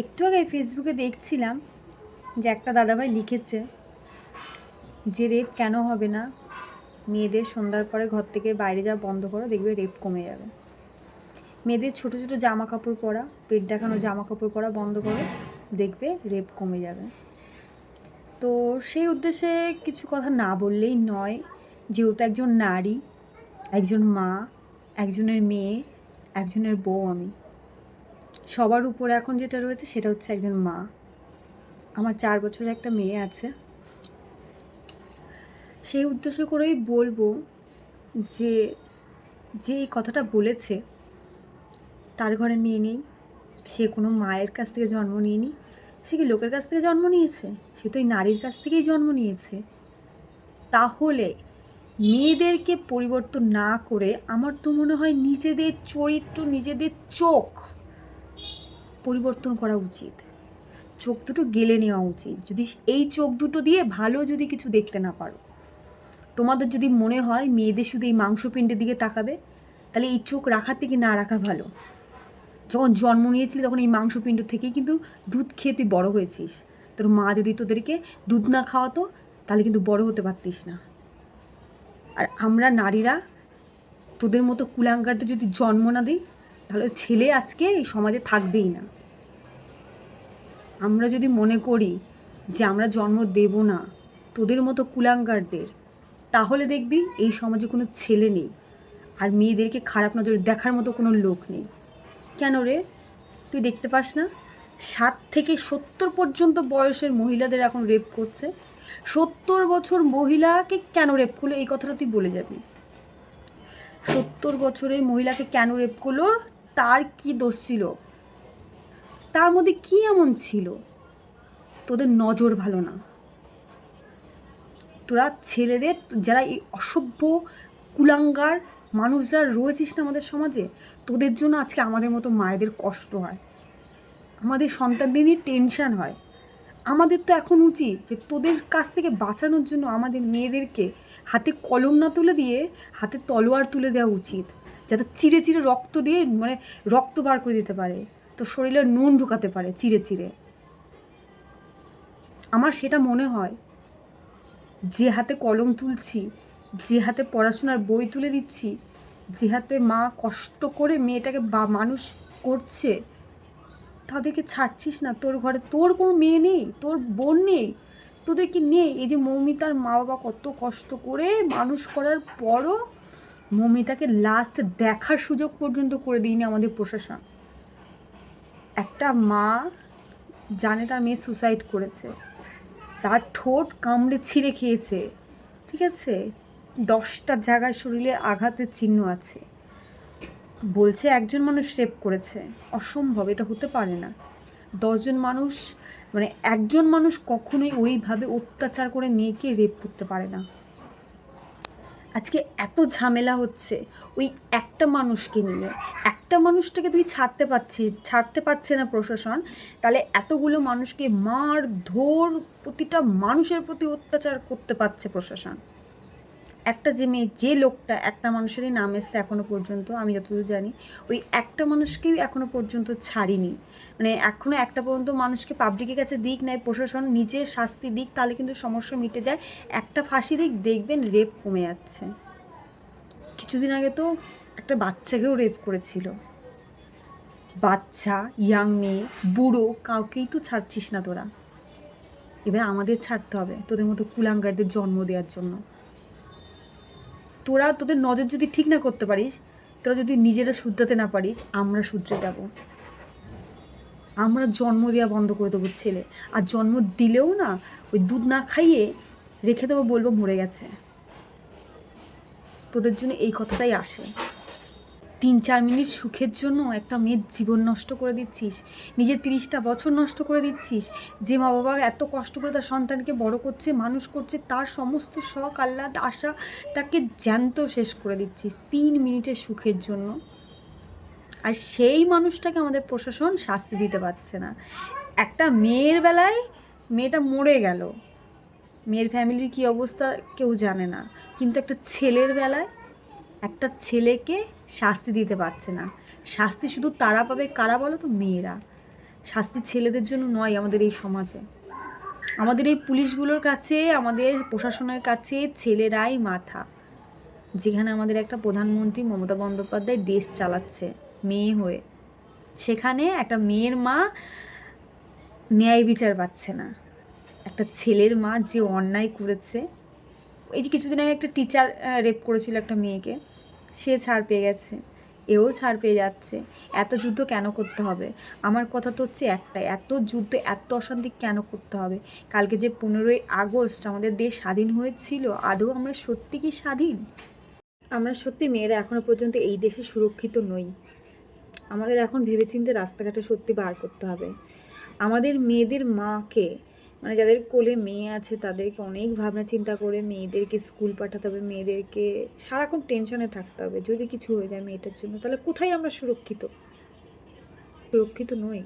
একটু আগে ফেসবুকে দেখছিলাম যে একটা দাদাভাই লিখেছে যে, রেপ কেন হবে না? মেয়েদের সন্ধ্যার পরে ঘর থেকে বাইরে যাওয়া বন্ধ করো, দেখবে রেপ কমে যাবে। মেয়েদের ছোট ছোট জামা কাপড় পরা, পেট দেখানো জামা কাপড় পরা বন্ধ করো, দেখবে রেপ কমে যাবে। তো সেই উদ্দেশ্যে কিছু কথা না বললেই নয়, যেহেতু একজন নারী, একজন মা, একজনের মেয়ে, একজনের বউ আমি। সবার উপরে এখন যেটা রয়েছে সেটা হচ্ছে একজন মা। আমার চার বছরের একটা মেয়ে আছে। সেই উদ্দেশ্য করেই বলব যে যে এই কথাটা বলেছে, তার ঘরে মেয়ে নেই, সে কোনো মায়ের কাছ থেকে জন্ম নিয়েনি, সে কি লোকের কাছ থেকে জন্ম নিয়েছে? সে তো এই নারীর কাছ থেকেই জন্ম নিয়েছে। তাহলে মেয়েদেরকে পরিবর্তন না করে আমার তো মনে হয় নিজেদের চরিত্র, নিজেদের চোখ পরিবর্তন করা উচিত। চোখ দুটো গেলে নেওয়া উচিত। যদি এই চোখ দুটো দিয়ে ভালো যদি কিছু দেখতে না পারো, তোমাদের যদি মনে হয় মেয়েদের শুধু এই মাংসপিণ্ডের দিকে তাকাবে, তাহলে এই চোখ রাখার থেকে না রাখা ভালো। যখন জন্ম নিয়েছিলি তখন এই মাংসপিণ্ড থেকেই কিন্তু দুধ খেয়ে তুই বড়ো হয়েছিস। তোর মা যদি তোদেরকে দুধ না খাওয়াতো, তাহলে কিন্তু বড় হতে পারতিস না। আর আমরা নারীরা, তোদের মতো কুলাঙ্গারদের যদি জন্ম না দিই, তাহলে ছেলে আজকে এই সমাজে থাকবেই না। আমরা যদি মনে করি যে আমরা জন্ম দেব না তোদের মতো কুলাঙ্গারদের, তাহলে দেখবি এই সমাজে কোনো ছেলে নেই আর মেয়েদেরকে খারাপ নজরে দেখার মতো কোনো লোক নেই। কেন রে? তুই দেখতে পাস না? সাত থেকে সত্তর পর্যন্ত বয়সের মহিলাদের এখন রেপ করছে। সত্তর বছর মহিলাকে কেন রেপ করল? এই কথাটা তুই বলে যাবি। সত্তর বছরের মহিলাকে কেন রেপ করল? তার কি দোষ ছিল? তার মধ্যে কি এমন ছিল? তোদের নজর ভালো না। তোরা ছেলেদের, যারা এই অসভ্য, কুলাঙ্গার মানুষ যারা রয়েছিস না আমাদের সমাজে, তোদের জন্য আজকে আমাদের মতো মায়েদের কষ্ট হয়। আমাদের সন্তানদের নিয়ে টেনশান হয়। আমাদের তো এখন উচিত যে তোদের কাছ থেকে বাঁচানোর জন্য আমাদের মেয়েদেরকে হাতে কলম না তুলে দিয়ে হাতে তলোয়ার তুলে দেওয়া উচিত। যাতে চিরে চিরে রক্ত দিয়ে মানে রক্ত বার করে দিতে পারে। তো শরীরে নুন ঢুকাতে পারে চিরে চিরে। আমার সেটা মনে হয়, যে হাতে কলম তুলছি, যে হাতে পড়াশোনার বই তুলে দিচ্ছি, যে হাতে মা কষ্ট করে মেয়েটাকে বা মানুষ করছে, তাদেরকে ছাড়ছিস না। তোর ঘরে তোর কোনো মেয়ে নেই, তোর বোন নেই, তোদের কি নেই? এই যে মৌমিতার মা বাবা কত কষ্ট করে মানুষ করার পরও মৌমিতাকে লাস্ট দেখার সুযোগ পর্যন্ত করে দিইনি আমাদের প্রশাসন। একটা মা জানে তার মেয়ে সুসাইড করেছে। তার ঠোঁট কামড়ে ছিঁড়ে খেয়েছে, ঠিক আছে? দশটা জায়গায় শরীরে আঘাতের চিহ্ন আছে। বলছে একজন মানুষ রেপ করেছে। অসম্ভব, এটা হতে পারে না। দশজন মানুষ মানে একজন মানুষ কখনোই ওইভাবে অত্যাচার করে মেয়েকে রেপ করতে পারে না। আজকে এত ঝামেলা হচ্ছে, ওই একটা মানুষকে নিয়ে। একটা মানুষটাকে তুই ছাড়তে পারছি, ছাড়তে পারছে না প্রশাসন, তাহলে এতগুলো মানুষকে মার ধর প্রতিটা মানুষের প্রতি অত্যাচার করতে পারছে প্রশাসন। একটা যে মেয়ে, যে লোকটা একটা মানুষেরই নাম এসছে এখনও পর্যন্ত, আমি যতদূর জানি, ওই একটা মানুষকেই এখনও পর্যন্ত ছাড়িনি। মানে এখনও একটা পর্যন্ত মানুষকে পাবলিকের কাছে দিক নেয় প্রশাসন নিজে শাস্তি দিক, তাহলে কিন্তু সমস্যা মিটে যায়। একটা ফাঁসি দিক, দেখবেন রেপ কমে যাচ্ছে। কিছুদিন আগে তো একটা বাচ্চাকেও রেপ করেছিল। বাচ্চা ইয়াং মেয়ে, বুড়ো, কাউকেই তো ছাড়ছিস না তোরা। এবার আমাদের ছাড়তে হবে, তোদের মতো কুলাঙ্গারদের জন্ম দেওয়ার জন্য। তোরা তোদের নজর যদি ঠিক না করতে পারিস, তোরা যদি নিজেরা শুধরাতে না পারিস, আমরা শুধরে যাব। আমরা জন্ম দেওয়া বন্ধ করে দেবো ছেলে। আর জন্ম দিলেও না, ওই দুধ না খাইয়ে রেখে দেবো বলব মরে গেছে। তোদের জন্য এই কথাটাই আসে। তিন চার মিনিট সুখের জন্য একটা মেয়ের জীবন নষ্ট করে দিচ্ছিস, নিজের তিরিশটা বছর নষ্ট করে দিচ্ছিস, যে মা বাবা এত কষ্ট করে তার সন্তানকে বড় করছে, মানুষ করছে, তার সমস্ত শখ, আহ্লাদ, আশা তাকে জ্যান্ত শেষ করে দিচ্ছিস তিন মিনিটের সুখের জন্য। আর সেই মানুষটাকে আমাদের প্রশাসন শাস্তি দিতে পারছে না। একটা মেয়ের বেলায় মেয়েটা মরে গেল। মেয়ের ফ্যামিলির কী অবস্থা কেউ জানে না। কিন্তু একটা ছেলের বেলায় একটা ছেলেকে শাস্তি দিতে পারছে না। শাস্তি শুধু তারা পাবে, কারা বলো তো? মেয়েরা। শাস্তি ছেলেদের জন্য নয় আমাদের এই সমাজে। আমাদের এই পুলিশগুলোর কাছে, আমাদের প্রশাসনের কাছে ছেলেরাই মাথা। যেখানে আমাদের একটা প্রধানমন্ত্রী মমতা বন্দ্যোপাধ্যায় দেশ চালাচ্ছে মেয়ে হয়ে। সেখানে একটা মেয়ের মা ন্যায় বিচার পাচ্ছে না। একটা ছেলের মা যে অন্যায় করেছে এই যে কিছুদিন আগে একটা টিচার রেপ করেছিল একটা মেয়েকে, সে ছাড় পেয়ে গেছে। এও ছাড় পেয়ে যাচ্ছে। এত যুদ্ধ কেন করতে হবে? আমার কথা তো হচ্ছে একটাই, এত যুদ্ধ, এত অশান্তি কেন করতে হবে? কালকে যে পনেরোই আগস্ট আমাদের দেশ স্বাধীন হয়েছিল, আদৌ আমরা সত্যি কি স্বাধীন? আমরা সত্যি মেয়েরা এখনও পর্যন্ত এই দেশে সুরক্ষিত নই। আমাদের এখন ভেবেচিন্তে রাস্তাঘাটে সত্যি বার করতে হবে। আমাদের মেয়েদের মাকে মানে যাদের কোলে মেয়ে আছে, তাদেরকে অনেক ভাবনা চিন্তা করে মেয়েদেরকে স্কুল পাঠাতে হবে, মেয়েদেরকে সারাক্ষণ টেনশনে থাকতে হবে। যদি কিছু হয়ে যায় মেয়েটার জন্য, তাহলে কোথায় আমরা সুরক্ষিত? সুরক্ষিত নই।